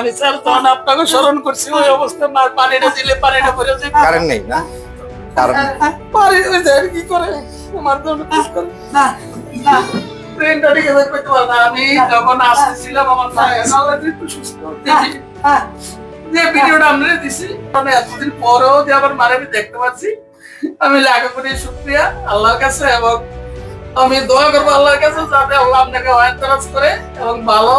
আমি স্যার তখন আপনাকে স্মরণ করছি ওই অবস্থায় মার পানিটা দিলে পানিটা পরে যাবে কারেন্ট নেই না? কারেন্ট পানি হয়ে যায় কি করে? আমার কি করে? না না। ট্রেনটা না। আমি যখন আসতেছিলাম আমার মায়ের অলরেডি একটু সুস্থ হ্যাঁ যে ভিডিওটা আমরা দিছি মানে এতদিন পরেও যে আবার মারে আমি দেখতে পাচ্ছি। আমি লাখো কোটি শুক্রিয়া আল্লাহর কাছে এবং আমি দোয়া করব আল্লাহর কাছে যাতে আল্লাহ আপনাকে অয়ন্তরাজ করে এবং ভালো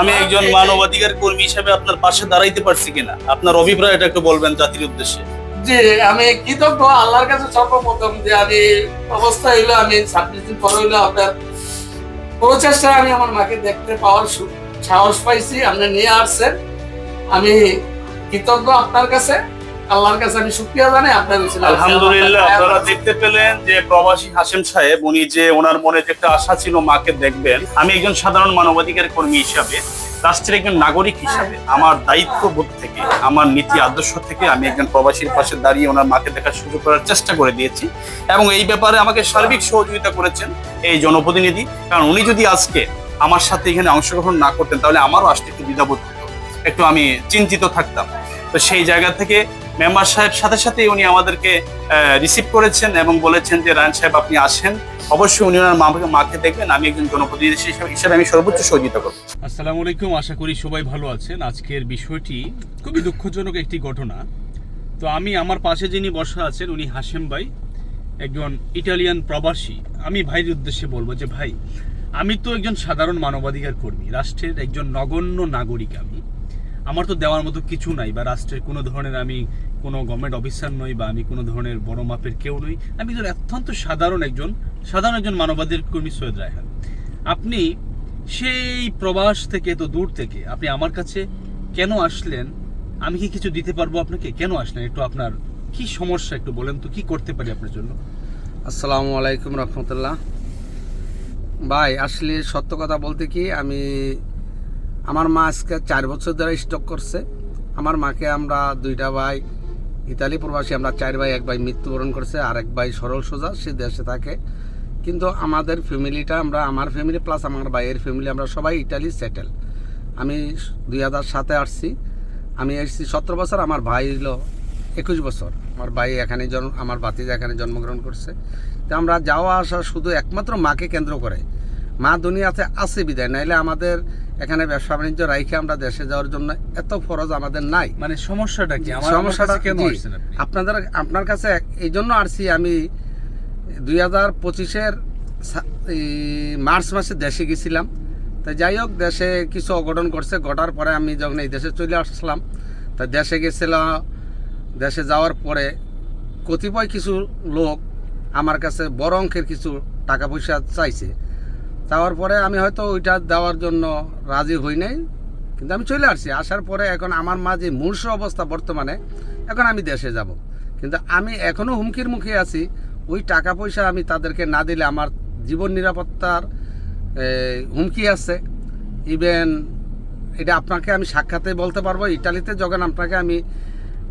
আমি একজন মানবাধিকার কর্মী হিসেবে আপনার পাশে দাঁড়াইতে পারছি কিনা? আপনার অভিপ্রায়টা একটু বলবেন জাতির উদ্দেশ্যে। জি আমি কৃতজ্ঞ আল্লাহর কাছে সর্বপ্রথম যে আমি অবস্থা হইল আমি ছাব্বিশ দিন পরে হইল আপনার প্রচেষ্টায় আমি আমার মাকে দেখতে পাওয়ার সাহস পাইছি আপনি নিয়ে আসছেন। আমি কৃতজ্ঞ আপনার কাছে। আল্লাহর কাছে আমি শুক্রিয়া জানাই উচিত আলহামদুলিল্লাহ আপনারা দেখতে পেলেন যে প্রবাসী হাসেম সাহেব উনি যে ওনার মনে যে একটা আশা ছিল মাকে দেখবেন আমি একজন সাধারণ মানবাধিকার কর্মী হিসাবে রাষ্ট্রের একজন নাগরিক হিসাবে আমার দায়িত্ববোধ থেকে আমার নীতি আদর্শ থেকে আমি একজন প্রবাসীর পাশে দাঁড়িয়ে ওনার মাকে দেখার সুযোগ করার চেষ্টা করে দিয়েছি। এবং এই ব্যাপারে আমাকে সার্বিক সহযোগিতা করেছেন এই জনপ্রতিনিধি। কারণ উনি যদি আজকে আমার সাথে এখানে অংশগ্রহণ না করতেন তাহলে আমারও আসতে একটু দ্বিধাবোধ হতো। একটু আমি চিন্তিত থাকতাম। তো সেই জায়গা থেকে মেম্বার সাহেব সাথে সাথে উনি আমাদেরকে রিসিভ করেছেন এবং বলেছেন যে রায়ন সাহেব, আপনি আসেন। অবশ্যই উনি ওনার মাকে মাকে দেখবেন। আমি একজন জনপ্রতিনিধি হিসেবে- হিসেবে আমি সর্বোচ্চ সহযোগিতা করব। আসসালামু আলাইকুম। আশা করি সবাই ভালো আছেন। আজকের বিষয়টি খুবই দুঃখজনক একটি ঘটনা। তো আমি আমার পাশে যিনি বসা আছেন, উনি হাশেম ভাই, একজন ইটালিয়ান প্রবাসী। আমি ভাইয়ের উদ্দেশ্যে বলব যে, ভাই, আমি তো একজন সাধারণ মানবাধিকার কর্মী, রাষ্ট্রের একজন নগণ্য নাগরিক আমি। আমার তো দেওয়ার মতো কিছু নাই বা রাষ্ট্রের কোনো ধরনের আমি কোনো গভর্নমেন্ট অফিসার নই বা আমি কোনো ধরনের বড় মাপের কেউ নই, আমি একজন অত্যন্ত সাধারণ একজন সাধারণ একজন মানবাধিকার কর্মী সৈয়দ রায়হান। আপনি সেই প্রবাস থেকে তো দূর থেকে আপনি আমার কাছে কেন আসলেন? আমি কি কিছু দিতে পারব আপনাকে? কেন আসলেন? একটু আপনার কি সমস্যা? একটু বলেন তো, কি করতে পারি আপনার জন্য? আসসালামু আলাইকুম রহমতুল্লাহ। ভাই, আসলে সত্য কথা বলতে কি, আমি, আমার মা আজকে চার বছর ধরে স্টক করছে। আমার মাকে আমরা দুইটা ভাই ইতালি প্রবাসী, আমরা চার ভাই, এক ভাই মৃত্যুবরণ করছে, আর এক ভাই সরল সোজা, সে দেশে থাকে। কিন্তু আমাদের ফ্যামিলিটা, আমরা, আমার ফ্যামিলি প্লাস আমার ভাইয়ের ফ্যামিলি, আমরা সবাই ইটালি সেটেল আমি দুই হাজার সাতে আসছি। আমি এসেছি সতেরো বছর, আমার ভাই হলো একুশ বছর। আমার ভাই এখানে জন্ম আমার বাতিজা এখানে জন্মগ্রহণ করছে। তো আমরা যাওয়া আসা শুধু একমাত্র মাকে কেন্দ্র করে। মা দুনিয়াতে আছে বিদায়, নাইলে আমাদের এখানে ব্যবসা বাণিজ্য রাইখে আমরা দেশে যাওয়ার জন্য এত ফরজ আমাদের নাই। মানে সমস্যাটা কি? সমস্যাটা কেন আপনাদের আপনার কাছে এই জন্য আসছি আমি দুই হাজার পঁচিশের মার্চ মাসে দেশে গেছিলাম। তা যাই হোক দেশে কিছু অঘটন করছে ঘটার পরে আমি যখন এই দেশে চলে আসলাম তা দেশে গেছিলাম দেশে যাওয়ার পরে কতিপয় কিছু লোক আমার কাছে বড় অঙ্কের কিছু টাকা পয়সা চাইছে। চাওয়ার পরে আমি হয়তো ওইটা দেওয়ার জন্য রাজি হই নাই কিন্তু আমি চলে আসছি। আসার পরে এখন আমার মা যে মূর্ষ অবস্থা বর্তমানে এখন আমি দেশে যাব। কিন্তু আমি এখনও হুমকির মুখে আছি ওই টাকা পয়সা আমি তাদেরকে না দিলে আমার জীবন নিরাপত্তার হুমকি আছে। ইভেন এটা আপনাকে আমি সাক্ষাতে বলতে পারব ইটালিতে যখন আপনাকে আমি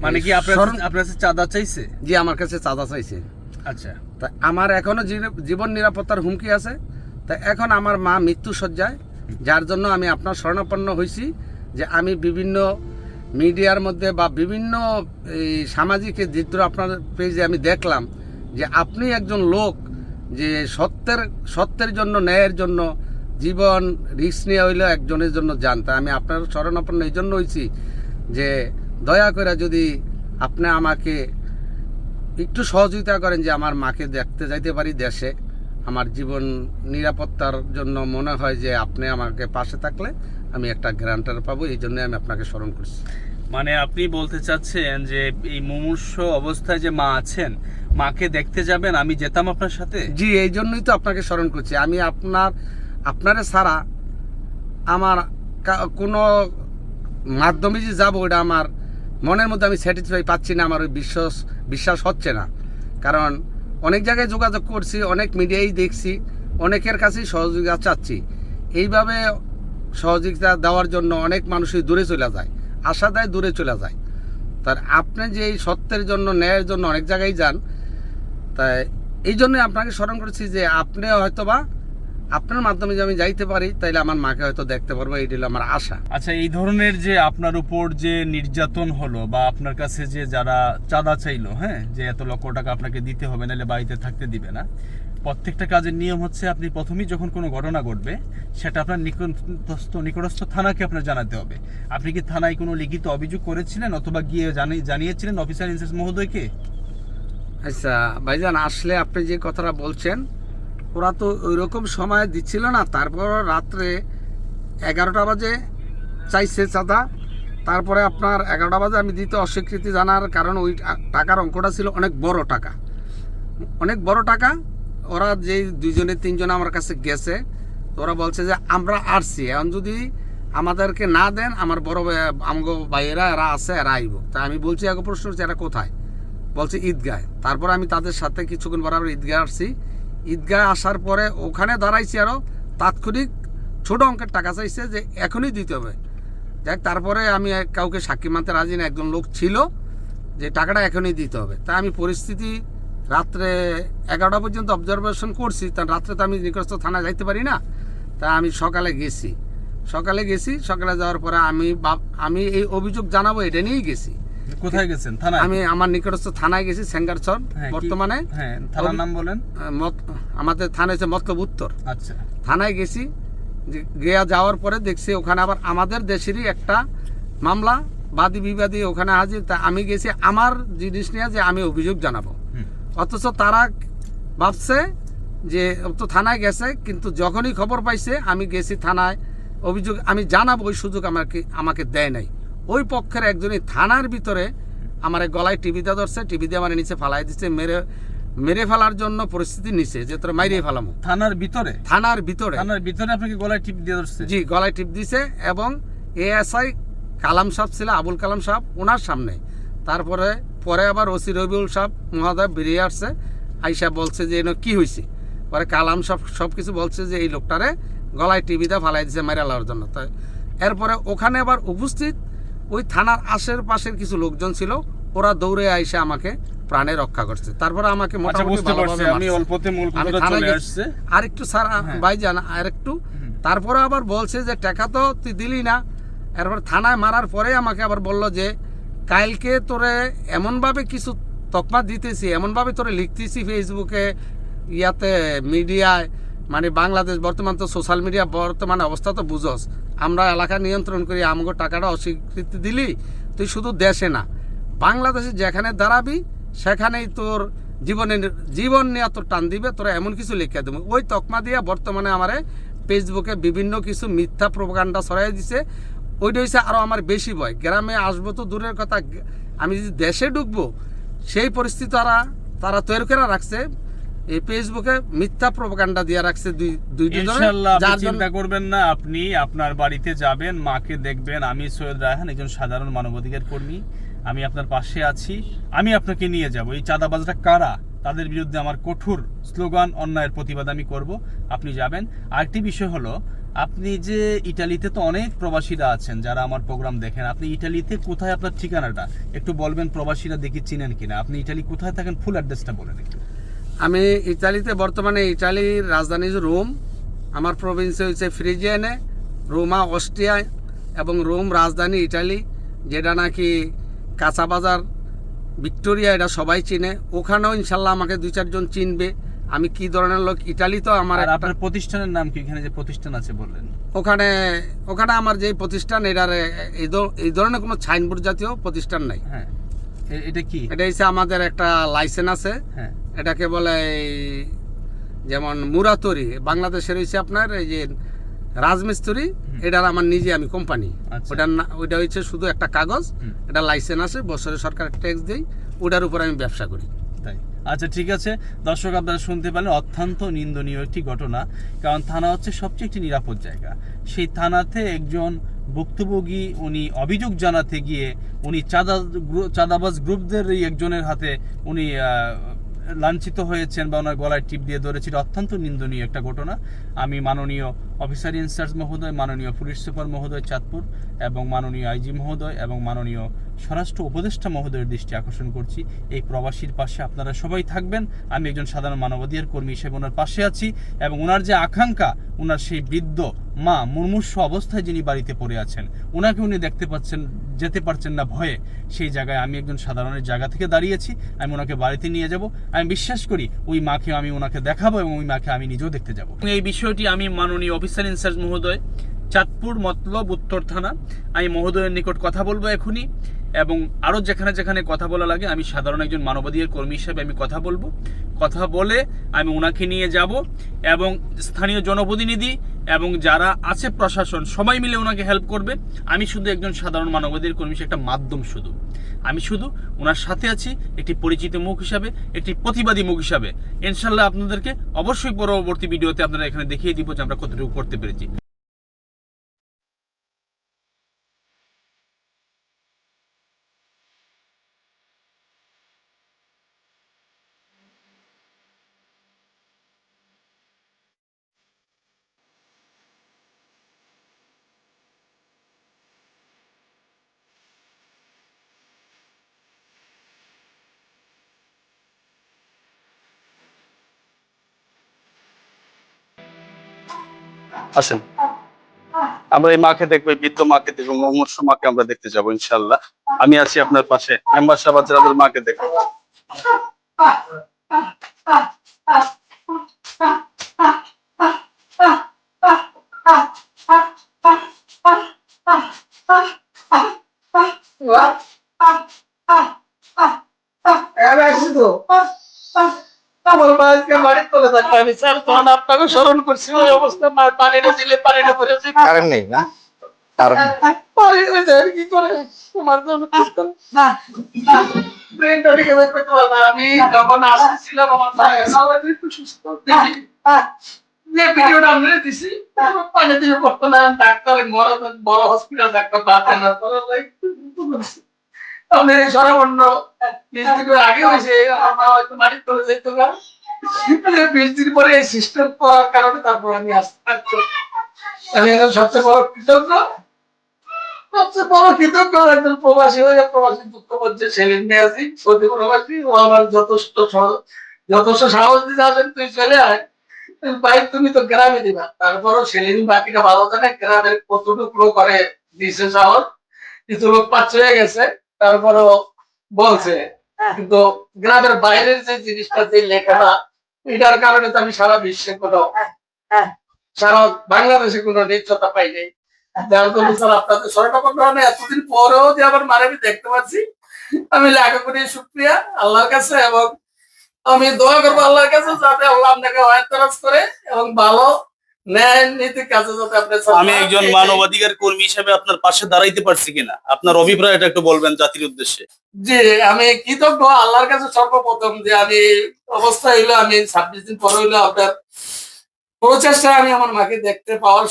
মানে কি আপনার কাছে চাঁদা চাইছে? জি আমার কাছে চাঁদা চাইছে। আচ্ছা। তা আমার এখনও জীব- জীবন নিরাপত্তার হুমকি আছে তা এখন আমার মা মৃত্যু সজ্জায় যার জন্য আমি আপনার শরণাপন্ন হয়েছি যে আমি বিভিন্ন মিডিয়ার মধ্যে বা বিভিন্ন এই সামাজিক চিত্র আপনার পেজে আমি দেখলাম যে আপনি একজন লোক যে সত্যের সত্যের জন্য, ন্যায়ের জন্য জীবন রিস্ক নিয়ে হইলেও একজনের জন্য যান। তা আমি আপনার শরণাপন্ন এই জন্য হয়েছি যে দয়া করে যদি আপনি আমাকে একটু সহযোগিতা করেন যে আমার মাকে দেখতে যাইতে পারি দেশে। আমার জীবন নিরাপত্তার জন্য মনে হয় যে আপনি আমাকে পাশে থাকলে আমি একটা গ্রান্টার পাবো এই জন্য আমি আপনাকে স্মরণ করছি। মানে আপনি বলতে চাচ্ছেন যে এই মুমূর্ষ অবস্থায় যে মা আছেন মাকে দেখতে যাবেন আমি যেতাম আপনার সাথে? জি এই জন্যই তো আপনাকে স্মরণ করছি। আমি আপনার আপনারে ছাড়া আমার কোনো মাধ্যমে যে যাব ওটা আমার মনের মধ্যে আমি স্যাটিসফাই পাচ্ছি না আমার ওই বিশ্বাস বিশ্বাস হচ্ছে না। কারণ অনেক জায়গায় যোগাযোগ করছি, অনেক মিডিয়াই দেখছি, অনেকের কাছেই সহযোগিতা চাচ্ছি। এইভাবে সহযোগিতা দেওয়ার জন্য অনেক মানুষই দূরে চলে যায়, আশা দেয় দূরে চলে যায়। তার আপনি যে এই সত্যের জন্য, ন্যায়ের জন্য অনেক জায়গায় যান, তাই এই জন্য আপনাকে স্মরণ করেছি যে আপনি হয়তোবা আপনার মাধ্যমে যে আমি যাইতে পারি তাইলে আমার মাকে হয়তো দেখতে পারব এইটা হলো আমার আশা। আচ্ছা এই ধরনের যে আপনার উপর যে নির্যাতন হলো বা আপনার কাছে যে যারা চাঁদা চাইলো হ্যাঁ যে এত লক্ষ টাকা আপনাকে দিতে হবে নাহলে বাড়িতে থাকতে দিবে না। প্রত্যেকটা কাজের নিয়ম হচ্ছে আপনি প্রথমেই যখন কোনো ঘটনা ঘটবে সেটা আপনার নিকটস্থ নিকটস্থ থানাকে আপনার জানাতে হবে। আপনি কি থানায় কোনো লিখিত অভিযোগ করেছিলেন অথবা গিয়ে জানি- জানিয়েছিলেন অফিসার ইনচার্জ মহোদয়কে? আচ্ছা ভাইজান আসলে আপনি যে কথাটা বলছেন ওরা তো ওই রকম সময় দিচ্ছিল না। তারপর রাত্রে এগারোটা বাজে চাইছে চাঁদা। তারপরে আপনার এগারোটা বাজে আমি দিতে অস্বীকৃতি জানার কারণ ওই টাকার অঙ্কটা ছিল অনেক বড় টাকা। অনেক বড় টাকা। ওরা যে দুইজনে তিনজনে আমার কাছে গেছে, ওরা বলছে যে, আমরা আসছি। এখন যদি আমাদেরকে না দেন, আমার বড় আমগো ভাইয়েরা, এরা আছে, এরা আইব। তা আমি বলছি আগে প্রশ্ন হচ্ছে এরা কোথায়? বলছে ঈদগায় তারপর আমি তাদের সাথে কিছুক্ষণ বরাবর ঈদগায় আসছি। ঈদগায় আসার পরে ওখানে দাঁড়াইছি আরও তাৎক্ষণিক ছোট অঙ্কের টাকা চাইছে যে এখনই দিতে হবে। যাক, তারপরে আমি কাউকে সাক্ষী মানতে রাজি না, একজন লোক ছিল যে টাকাটা এখনই দিতে হবে। তা আমি পরিস্থিতি রাত্রে এগারোটা পর্যন্ত অবজারভেশন করছি। তা রাত্রে তো আমি নিকটস্থ থানায় যাইতে পারি না। তা আমি সকালে গেছি। সকালে গেছি, সকালে যাওয়ার পরে আমি বাপ- আমি এই অভিযোগ জানাব, এটা নিয়েই গেছি। কোথায় গেছেন? থানায়? আমি আমার নিকটস্থ থানায় গেছি সেঙ্গারচর হ্যাঁ, বর্তমানে। হ্যাঁ থানার নাম বলেন। আমাদের থানা হচ্ছে মতলব উত্তর। আচ্ছা। থানায় গেছি গিয়া যাওয়ার পরে দেখছি ওখানে আবার আমাদের দেশেরই একটা মামলা বাদী বিবাদী ওখানে হাজির তা আমি গেছি আমার জিনিস নিয়ে যে আমি অভিযোগ জানাব। অথচ তারা ভাবছে যে তো থানায় গেছে কিন্তু যখনই খবর পাইছে আমি গেছি থানায় অভিযোগ আমি জানাব ওই সুযোগ আমাকে আমাকে দেয় নাই। ওই পক্ষের একজনই থানার ভিতরে আমার গলায় টিভিতে ধরছে টিভি দিয়ে আমার নিচে ফালাই দিচ্ছে মেরে মেরে ফেলার জন্য পরিস্থিতি নিছে যে তোর মাইরে ফেলামো। থানার ভিতরে? থানার ভিতরে। থানার ভিতরে আপনাকে গলায় টিপ দিয়ে ধরছে? জি গলায় টিপ দিছে এবং এএসআই কালাম সাহেব ছিল আবুল কালাম সাহেব ওনার সামনে। তারপরে পরে আবার ওসি রবিউল সাহেব মহাদেব বেরিয়ে আসছে আইসা বলছে যে এনে কি হয়েছে পরে কালাম সব সব কিছু বলছে যে এই লোকটারে গলায় টিভিতে ফালাই দিছে মেরে লাওয়ার জন্য। তাই এরপরে ওখানে আবার উপস্থিত ওই থানার আশের পাশের কিছু লোকজন ছিল ওরা দৌড়ে আইসা আমাকে প্রাণে রক্ষা করছে। তারপরে আমাকে আচ্ছা মোটামুটি বুঝতে পারছি। ভালোভাবে আমি অল্পতে মূল আমি কথাটা থানায় চলে গেছি। আসছে। আর একটু স্যার হ্যাঁ। ভাইজান আর একটু তারপরে আবার বলছে যে টাকা তো তুই দিলি না। এরপর থানায় মারার পরে আমাকে আবার বলল যে কালকে তোরে এমনভাবে কিছু তকমা দিতেছি এমনভাবে তোরে লিখতেছি ফেসবুকে ইয়াতে মিডিয়ায় মানে বাংলাদেশ বর্তমান তো সোশ্যাল মিডিয়া বর্তমান অবস্থা তো বুঝস। আমরা এলাকা নিয়ন্ত্রণ করি আমাকে টাকাটা অস্বীকৃতি দিলি, তুই শুধু দেশে না। বাংলাদেশে যেখানে দাঁড়াবি, সেখানেই তোর জীবনের, জীবন নিয়ে তোর টান দিবে, তোরা এমন কিছু লিখে দেবে। ওই তকমা দিয়ে বর্তমানে আমারে ফেসবুকে বিভিন্ন কিছু মিথ্যা প্রোপাগান্ডা ছড়াই দিছে। ওইটা হচ্ছে আরও আমার বেশি ভয়। গ্রামে আসব তো দূরের কথা, আমি যদি দেশে ঢুকবো, সেই পরিস্থিতি তারা তারা তৈরি করে রাখছে। এই ফেসবুকে মিথ্যা প্রোপাগান্ডা দিয়ে রাখছে দুই দুই ইনশাআল্লাহ চিন্তা করবেন না আপনি আপনার বাড়িতে যাবেন মাকে দেখবেন। আমি সৈয়দ রায়হান একজন সাধারণ মানবাধিকার কর্মী। আমি আপনার পাশে আছি। আমি আপনাকে নিয়ে যাব। এই চাঁদাবাজরা কারা? তাদের বিরুদ্ধে আমার কঠোর স্লোগান অন্যায়ের প্রতিবাদ আমি করব। আপনি যাবেন। আরেকটি বিষয় হলো আপনি যে ইটালিতে তো অনেক প্রবাসীরা আছেন যারা আমার প্রোগ্রাম দেখেন আপনি ইটালিতে কোথায় আপনার ঠিকানাটা? একটু বলবেন প্রবাসীরা দেখি চিনেন কিনা? আপনি ইটালি কোথায় থাকেন? ফুল অ্যাড্রেসটা বলেন একটু। আমি ইতালিতে বর্তমানে ইটালির রাজধানী রোম। আমার প্রভিন্সে হচ্ছে ফ্রিজিয়ানে রোমা অস্ট্রিয়া এবং রোম রাজধানী ইটালি যেটা নাকি কাঁচা বাজার ভিক্টোরিয়া এটা সবাই চিনে। ওখানেও ইনশাল্লাহ আমাকে দুই চারজন চিনবে। আমি কি ধরনের লোক? ইটালি তো আমার আপনার প্রতিষ্ঠানের নাম কি? এখানে যে প্রতিষ্ঠান আছে বললেন। ওখানে ওখানে আমার যে প্রতিষ্ঠান এটার এই ধরনের কোনো সাইনবোর্ড জাতীয় প্রতিষ্ঠান নাই। হ্যাঁ। এটা কি? এটা হচ্ছে আমাদের একটা লাইসেন্স আছে। হ্যাঁ। এটাকে বলে যেমন মুরাতরি বাংলাদেশের হচ্ছে আপনার এই যে রাজমিস্ত্রি এটার আমার নিজে আমি কোম্পানি আচ্ছা। ওটার ওইটা হচ্ছে শুধু একটা কাগজ এটা লাইসেন্স আছে বছরে সরকার ট্যাক্স দেই ওটার উপর আমি ব্যবসা করি। তাই। আচ্ছা ঠিক আছে। দর্শক আপনারা শুনতে পেলেন অত্যন্ত নিন্দনীয় একটি ঘটনা কারণ থানা হচ্ছে সবচেয়ে একটি নিরাপদ জায়গা। সেই থানাতে একজন ভুক্তভোগী উনি অভিযোগ জানাতে গিয়ে উনি চাঁদা চাঁদাবাজ গ্রুপদের একজনের হাতে উনি লাঞ্ছিত হয়েছেন বা ওনার গলায় টিপ দিয়ে ধরেছে এটা অত্যন্ত নিন্দনীয় একটা ঘটনা। আমি মাননীয় অফিসার ইনচার্জ মহোদয়, মাননীয় পুলিশ সুপার মহোদয় চাঁদপুর এবং মাননীয় আইজি মহোদয় এবং মাননীয় স্বরাষ্ট্র উপদেষ্টা মহোদয়ের দৃষ্টি আকর্ষণ করছি। এই প্রবাসীর পাশে আপনারা সবাই থাকবেন। আমি একজন সাধারণ মানবাধিকার কর্মী হিসেবে ওনার পাশে আছি এবং ওনার যে আকাঙ্ক্ষা, ওনার সেই বৃদ্ধ মা মুমূর্ষ অবস্থায় যিনি বাড়িতে পড়ে আছেন ওনাকে উনি দেখতে পাচ্ছেন, যেতে পারছেন না ভয়ে। সেই জায়গায় আমি একজন সাধারণের জায়গা থেকে দাঁড়িয়েছি, আমি ওনাকে বাড়িতে নিয়ে যাব। আমি বিশ্বাস করি ওই মাকে আমি ওনাকে দেখাবো এবং ওই মাকে আমি নিজেও দেখতে যাব। এই বিষয়টি আমি মাননীয় অফিসার ইনচার্জ মহোদয়, চাঁদপুর মতলব উত্তর থানা, আমি মহোদয়ের নিকট কথা বলব এখনই। এবং আরও যেখানে যেখানে কথা বলা লাগে, আমি সাধারণ একজন মানবাধিকার কর্মী হিসেবে আমি কথা বলব। কথা বলে আমি ওনাকে নিয়ে যাব এবং স্থানীয় জনপ্রতিনিধি এবং যারা আছে প্রশাসন, সবাই মিলে ওনাকে হেল্প করবে। আমি শুধু একজন সাধারণ মানবাধিকার কর্মী হিসেবে একটা মাধ্যম শুধু। আমি শুধু ওনার সাথে আছি, একটি পরিচিত মুখ হিসাবে, একটি প্রতিবাদী মুখ হিসাবে। ইনশাল্লাহ আপনাদেরকে অবশ্যই পরবর্তী ভিডিওতে আপনারা এখানে দেখিয়ে দিব যে আমরা কতটুকু করতে পেরেছি। আসেন। আমরা এই মাকে দেখব বৃদ্ধ মাকে দেখব মোহাম্মদ মাকে আমরা দেখতে যাব ইনশাল্লাহ আমি আছি আপনার পাশে। মেম্বার সাহেব আমাদের মাকে দেখব আমার মা আজকে বাড়ির তলে থাকবে আমি স্যার তখন আপনাকে স্মরণ করছি ওই অবস্থা মা পানিটা দিলে পানিটা পড়েছে কারেন্ট নেই না? কারণ পানি হয়েছে আর কি করে? তোমার জন্য ব্রেনটা রেখে বের করতে পারব আমি যখন আসছিলাম আমার মা সবাই একটু সুস্থ দেখি। যে ভিডিওটা আমি দিছি পানি দিয়ে পড়তো না ডাক্তার বড় বড় হসপিটাল ডাক্তার পাতেন না তোরা ভাই আমি সরাবন্ন আগে হয়েছে আমার মা হয়তো বাড়ির চলে যেত না বিশ দিন পরে সিস্টেম করার কারণে তারপর আমি আসতে এখন সবচেয়ে বড় কৃতজ্ঞ। সবচেয়ে বড় কৃতজ্ঞ প্রবাসী তুই চলে আয়। তুমি তো গ্রামে দিবা। তারপরও সেলিম বাকিটা ভালো জানে, গ্রামের কতটুকু করে দিছে সাহস। কিছু লোক পাচ্ছে হয়ে গেছে, তারপরও বলছে। কিন্তু গ্রামের বাইরের যে জিনিসটা, যে লেখাটা এটার কারণে তো আমি সারা বিশ্বে কোনো সারা বাংলাদেশে কোনো নিশ্চয়তা পাই নাই। যার জন্য স্যার আপনাদের সরকার এতদিন পরেও যে আবার মানে আমি দেখতে পাচ্ছি। আমি লেখা করি শুক্রিয়া আল্লাহর কাছে এবং আমি দোয়া করব আল্লাহর কাছে যাতে আল্লাহ আপনাকে হয়তরাজ করে এবং ভালো আমি একজন মানবাধিকার কর্মী হিসেবে আপনার পাশে দাঁড়াইতে পারছি কিনা? আপনার অভিপ্রায়টা একটু বলবেন জাতির উদ্দেশ্যে। জি আমি কৃতজ্ঞ আল্লাহর কাছে সর্বপ্রথম যে আমি অবস্থা হইল আমি ছাব্বিশ দিন পরে হইল আপনার প্রচেষ্টায় আমি আমার মাকে দেখতে পাওয়ার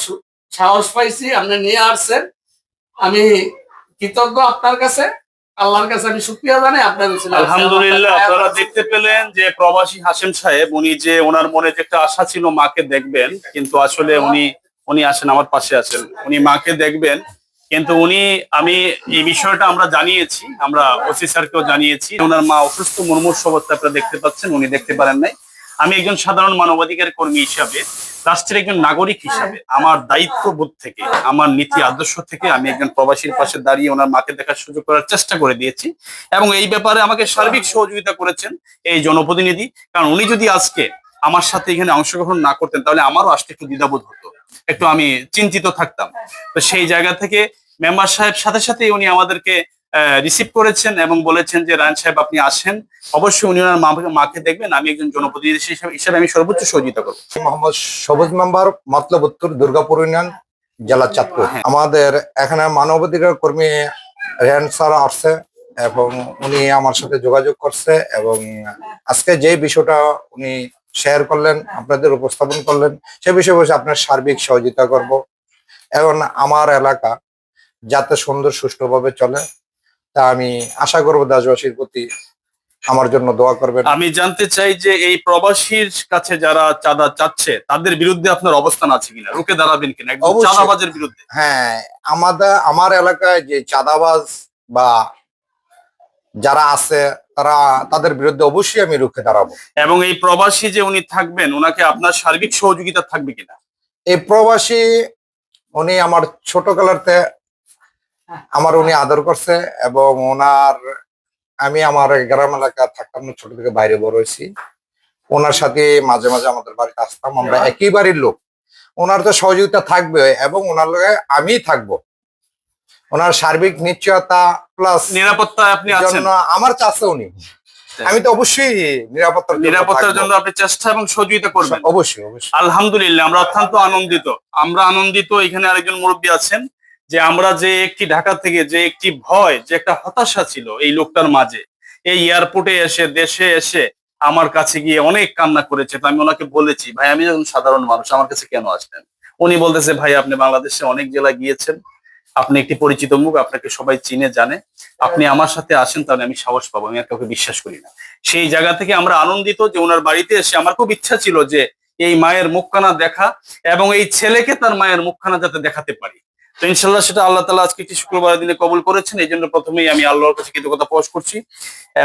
সাহস পাইছি আপনি নিয়ে আসছেন। আমি কৃতজ্ঞ আপনার কাছে। আশা ছিল দেখবেন, কিন্তু আসলে উনি উনি আসেন, আমার পাশে উনি দেখবেন, কিন্তু উনি, আমি এই বিষয়টা আমরা জানিয়েছি, আমরা ওসি স্যারকেও জানিয়েছি ওনার মা অসুস্থ মুমূর্ষ অবস্থা আপনারা দেখতে পাচ্ছেন, উনি দেখতে পারেন নাই। আমি একজন সাধারণ মানবাধিকার কর্মী হিসাবে, রাষ্ট্রের একজন নাগরিক হিসাবে, আমার দায়িত্ববোধ থেকে, আমার নীতি আদর্শ থেকে আমি একজন প্রবাসীর পাশে দাঁড়িয়ে ওনার মাকে দেখার সুযোগ করার চেষ্টা করে দিয়েছি। এবং এই ব্যাপারে আমাকে সার্বিক সহযোগিতা করেছেন এই জনপ্রতিনিধি। কারণ উনি যদি আজকে আমার সাথে এখানে অংশগ্রহণ না করতেন, তাহলে আমারও আসতে একটু দ্বিধাবোধ হতো। একটু আমি চিন্তিত থাকতাম। তো সেই জায়গা থেকে মেম্বার সাহেব সাথে সাথে উনি আমাদেরকে রিসিভ করেছেন এবং বলেছেন যে রায়ন সাহেব আপনি আসেন। অবশ্যই উনি ওনার মাকে দেখবেন আমি একজন জনপ্রতিনিধি হিসেবে হিসেবে আমি সর্বোচ্চ সহযোগিতা করব। মোহাম্মদ সবুজ মেম্বার মতলব উত্তর দুর্গাপুর ইউনিয়ন জেলা চাঁদপুর। আমাদের এখানে মানবাধিকার কর্মী রেহান স্যার আসছে এবং উনি আমার সাথে যোগাযোগ করছে এবং আজকে যে বিষয়টা উনি শেয়ার করলেন আপনাদের উপস্থাপন করলেন সে বিষয়ে বসে আপনার সার্বিক সহযোগিতা করব। এবং আমার এলাকা যাতে সুন্দর সুষ্ঠুভাবে চলে তা আমি আশা করব দেশবাসীর প্রতি আমার জন্য দোয়া করবেন। আমি জানতে চাই যে এই প্রবাসীর কাছে যারা চাঁদা চাচ্ছে তাদের বিরুদ্ধে আপনার অবস্থান আছে কিনা? রুখে দাঁড়াবেন কিনা? চাঁদাবাজের বিরুদ্ধে। হ্যাঁ আমাদের আমার এলাকায় যে চাঁদাবাজ বা যারা আছে তারা তাদের বিরুদ্ধে অবশ্যই আমি রুখে দাঁড়াবো। এবং এই প্রবাসী যে উনি থাকবেন ওনাকে আপনার সার্বিক সহযোগিতা থাকবে কিনা? এই প্রবাসী উনি আমার ছোট কালারতে আমার উনি আদর করছে এবং ওনার আমি আমার গ্রাম এলাকা থাকতাম না, ছোট থেকে বাইরে বড় হয়েছি। ওনার সাথে মাঝে মাঝে আমাদের বাড়িতে আসতাম আমরা একই বাড়ির লোক। ওনার তো সহযোগিতা থাকবে এবং ওনার লগে আমি থাকব। ওনার সার্বিক নিশ্চয়তা প্লাস নিরাপত্তায় আপনি আছেন। আমার চাচ্ছে উনি। আমি তো অবশ্যই নিরাপত্তার জন্য নিরাপত্তার জন্য আপনি চেষ্টা এবং সহযোগিতা করবেন। অবশ্যই অবশ্যই। আলহামদুলিল্লাহ আমরা অত্যন্ত আনন্দিত। আমরা আনন্দিত এখানে আরেকজন মুরব্বী আছেন। যে আমরা যে একটি ঢাকা থেকে যে একটি ভয়, যে একটা হতাশা ছিল এই লোকটার মাঝে, এই এয়ারপোর্টে এসে, দেশে এসে আমার কাছে গিয়ে অনেক কান্না করেছে। তো আমি ওনাকে বলেছি, ভাই, আমি যখন সাধারণ মানুষ, আমার কাছে কেন আসলেন? উনি বলতেছে, ভাই, আপনি বাংলাদেশে অনেক জেলা গিয়েছেন। আপনি একটি পরিচিত মুখ, আপনাকে সবাই চিনে, জানে। আপনি আমার সাথে আসেন, তাহলে আমি সাহস পাবো, আমি আর কাউকে বিশ্বাস করি না। সেই জায়গা থেকে আমরা আনন্দিত যে ওনার বাড়িতে এসে আমার খুব ইচ্ছা ছিল যে এই মায়ের মুখখানা দেখা এবং এই ছেলেকে তার মায়ের মুখখানা যাতে দেখাতে পারি। তো ইনশাল্লাহ সেটা আল্লাহ তালা আজকে একটি শুক্রবার দিনে কবুল করেছেন। এই জন্য প্রথমেই আমি আল্লাহর কাছে কৃতজ্ঞতা প্রকাশ করছি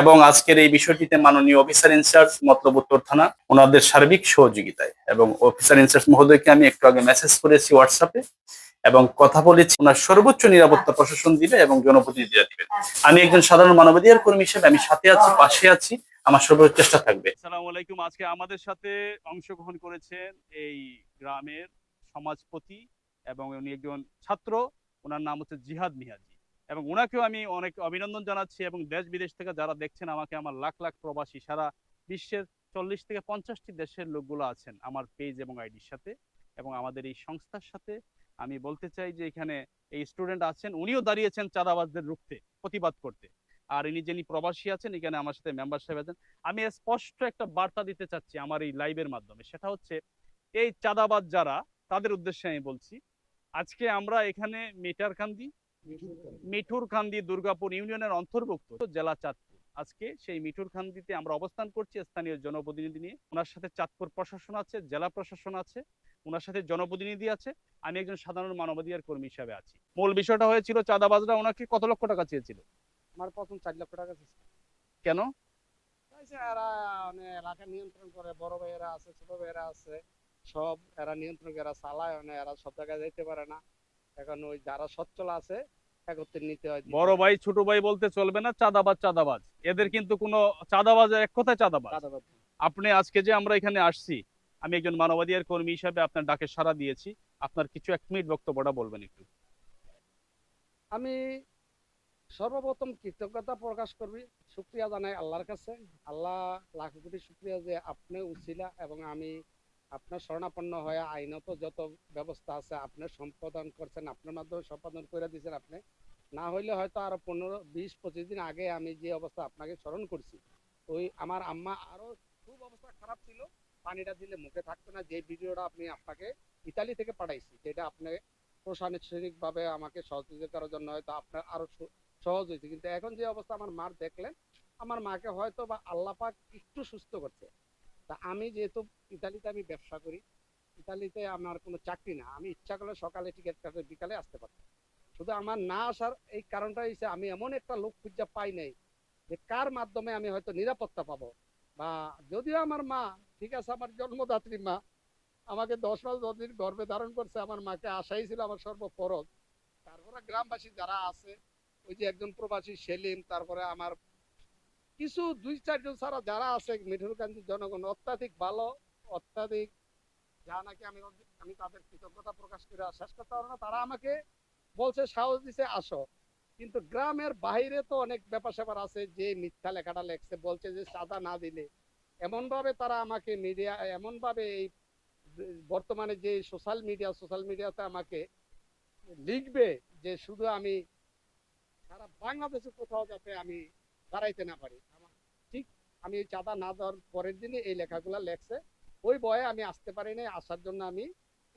এবং আজকের এই বিষয়টিতে মাননীয় অফিসার ইনচার্জ মতলব উত্তর থানা ওনাদের সার্বিক সহযোগিতায় এবং অফিসার ইনচার্জ মহোদয়কে আমি একটু আগে মেসেজ করেছি হোয়াটসঅ্যাপে এবং কথা বলেছি, ওনার সর্বোচ্চ নিরাপত্তা প্রশাসন দিবে এবং জনপ্রতিনিধিরা দিবে আমি একজন সাধারণ মানবাধিকার কর্মী হিসেবে, আমি সাথে আছি, পাশে আছি, আমার সর্বোচ্চ চেষ্টা থাকবে। আসসালামু আলাইকুম। আজকে আমাদের সাথে অংশগ্রহণ করেছেন এই গ্রামের সমাজপতি এবং উনি একজন ছাত্র, ওনার নাম হচ্ছে জিহাদ মিহাজি এবং ওনাকেও আমি অনেক অভিনন্দন জানাচ্ছি এবং দেশ বিদেশ থেকে যারা দেখছেন আমাকে, আমার লাখ লাখ প্রবাসী, সারা বিশ্বের চল্লিশ থেকে পঞ্চাশটি দেশের লোকগুলো আছেন আমার পেজ এবং আইডির সাথে। এবং আমাদের এই সংস্থার সাথে আমি বলতে চাই যে এখানে এই স্টুডেন্ট আছেন, উনিও দাঁড়িয়েছেন চাঁদাবাজদের রুখতে, প্রতিবাদ করতে। আর ইনি যিনি প্রবাসী আছেন, এখানে আমার সাথে মেম্বার সাহেব আছেন। আমি স্পষ্ট একটা বার্তা দিতে চাচ্ছি আমার এই লাইভের মাধ্যমে। সেটা হচ্ছে, এই চাঁদাবাজ যারা, তাদের উদ্দেশ্যে আমি বলছি আজকে আমরা এখানে মিটারকান্দি মিঠুরকান্দি দুর্গাপুর ইউনিয়নের অন্তর্ভুক্ত জেলা চাঁদপুর। আজকে সেই মিঠুরকান্দিতে আমরা অবস্থান করছি স্থানীয় জনপ্রতিনিধি নিয়ে। ওনার সাথে চাঁদপুর প্রশাসন আছে জেলা প্রশাসন আছে ওনার সাথে জনপ্রতিনিধি আছে আমি একজন সাধারণ মানবাধিকার কর্মী হিসাবে আছি। মূল বিষয়টা হয়েছিল চাঁদাবাজরা ওনাকে কত লক্ষ টাকা চেয়েছিল? আমার প্রথম চার লক্ষ টাকা দিচ্ছে কেন? এরা মানে এলাকা নিয়ন্ত্রণ করে বড় ভাইয়েরা আছে ছোট ভাইয়েরা আছে সব এরা নিয়ন্ত্রণ এরা চালায় মানে এরা সব জায়গায় যাইতে পারে না। এখন ওই যারা সচ্ছল আছে একত্রে নিতে হয়। বড় ভাই ছোট ভাই বলতে চলবে না চাঁদাবাজ চাঁদাবাজ। এদের কিন্তু কোনো চাঁদাবাজ এক কথায় চাঁদাবাজ। আপনি আজকে যে আমরা এখানে আসছি আমি একজন মানবাধিকার কর্মী হিসাবে আপনার ডাকে সাড়া দিয়েছি। আপনার কিছু এক মিনিট বক্তব্যটা বলবেন একটু। আমি সর্বপ্রথম কৃতজ্ঞতা প্রকাশ করবি শুক্রিয়া জানাই আল্লাহর কাছে। আল্লাহ লাখ কোটি শুক্রিয়া যে আপনি উছিলা এবং আমি আপনার শরণাপন্ন হয়ে আইনত যত ব্যবস্থা আছে আপনি সম্পাদন করছেন, আপনার মাধ্যমে সম্পাদন করে দিয়েছেন আপনি। না হইলে হয়তো আরও পনেরো, বিশ, পঁচিশ দিন আগে আমি যে অবস্থা আপনাকে স্মরণ করছি, ওই আমার আম্মা আরও খুব অবস্থা খারাপ ছিল, পানিটা দিলে মুখে থাকতো না, যে ভিডিওটা আপনি আপনাকে ইতালি থেকে পাঠাইছি, যেটা আপনি প্রশাসনিক ভাবে আমাকে সহযোগিতা করার জন্য হয়তো আপনার আরও সহজ হয়েছে। কিন্তু এখন যে অবস্থা আমার মার দেখলেন, আমার মাকে হয়তো বা আল্লাহ পাক একটু সুস্থ করছে। তা আমি যেহেতু ইতালিতে আমি ব্যবসা করি, ইতালিতে আমার কোনো চাকরি না। আমি ইচ্ছা করলে সকালে টিকিট কাটে, বিকালে আসতে পারতাম। শুধু আমার না আসার এই কারণটা হচ্ছে আমি এমন একটা লোক খুঁজে পাই নাই যে কার মাধ্যমে আমি হয়তো নিরাপত্তা পাবো। বা যদিও আমার মা, ঠিক আছে, আমার জন্মদাত্রী মা, আমাকে দশ মাস দশ দিন গর্ভে ধারণ করছে, আমার মাকে আশাই ছিল আমার সর্বফরজ তারপরে গ্রামবাসী যারা আছে, ওই যে একজন প্রবাসী সেলিম, তারপরে আমার কিছু দুই, চারজন ছাড়া যারা আছে মিঠুরকান্দির জনগণ, অত্যাধিক ভালো, অত্যাধিক যা নাকি আমি আমি তাদের কৃতজ্ঞতা প্রকাশ করে শেষ করতে পারব না, তারা আমাকে বলছে, সাহস দিছে, আসো। কিন্তু গ্রামের বাইরে তো অনেক ব্যাপার স্যাপার আছে, যে মিথ্যা লেখাটা লেখছে, বলছে যে চাঁদা না দিলে। এমন ভাবে তারা আমাকে মিডিয়া এমন ভাবে এই বর্তমানে যে সোশ্যাল মিডিয়া সোশ্যাল মিডিয়াতে আমাকে লিখবে যে শুধু আমি সারা বাংলাদেশে কোথাও যাতে আমি দাঁড়াইতে না পারি। ঠিক আমি চাঁদা না দেওয়ার পরের দিনে এই লেখাগুলো লেখছে। ওই বয়ে আমি আসতে পারি নাই আসার জন্য আমি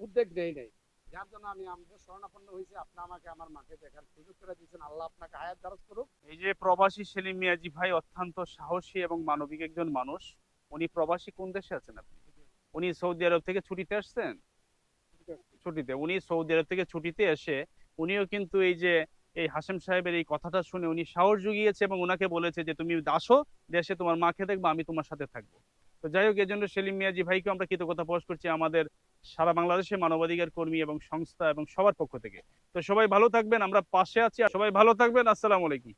উদ্যোগ নেই নাই। যার জন্য আমি আমাদের স্মরণাপন্ন হয়েছি আপনি আমাকে আমার মাকে দেখার সুযোগ করে দিয়েছেন। আল্লাহ আপনাকে হায়াত দারাজ করুক। এই যে প্রবাসী সেলিম মিয়াজি ভাই অত্যন্ত সাহসী এবং মানবিক একজন মানুষ উনি প্রবাসী কোন দেশে আছেন আপনি? উনি সৌদি আরব থেকে ছুটিতে আসছেন? ছুটিতে। উনি সৌদি আরব থেকে ছুটিতে এসে উনিও কিন্তু এই যে এই হাসেম সাহেবের এই কথাটা শুনে উনি সাহস জুগিয়েছে এবং ওনাকে বলেছে যে, তুমি দাসো, দেশে তোমার মাকে দেখব, আমি তোমার সাথে থাকব। তো যাই হোক এই জন্য সেলিম মিয়াজি ভাইকে আমরা কৃতজ্ঞতা প্রকাশ করছি আমাদের সারা বাংলাদেশের মানবাধিকার কর্মী এবং সংস্থা এবং সবার পক্ষ থেকে। তো সবাই ভালো থাকবেন, আমরা পাশে আছি, আর সবাই ভালো থাকবেন, আসসালাম আলাইকুম।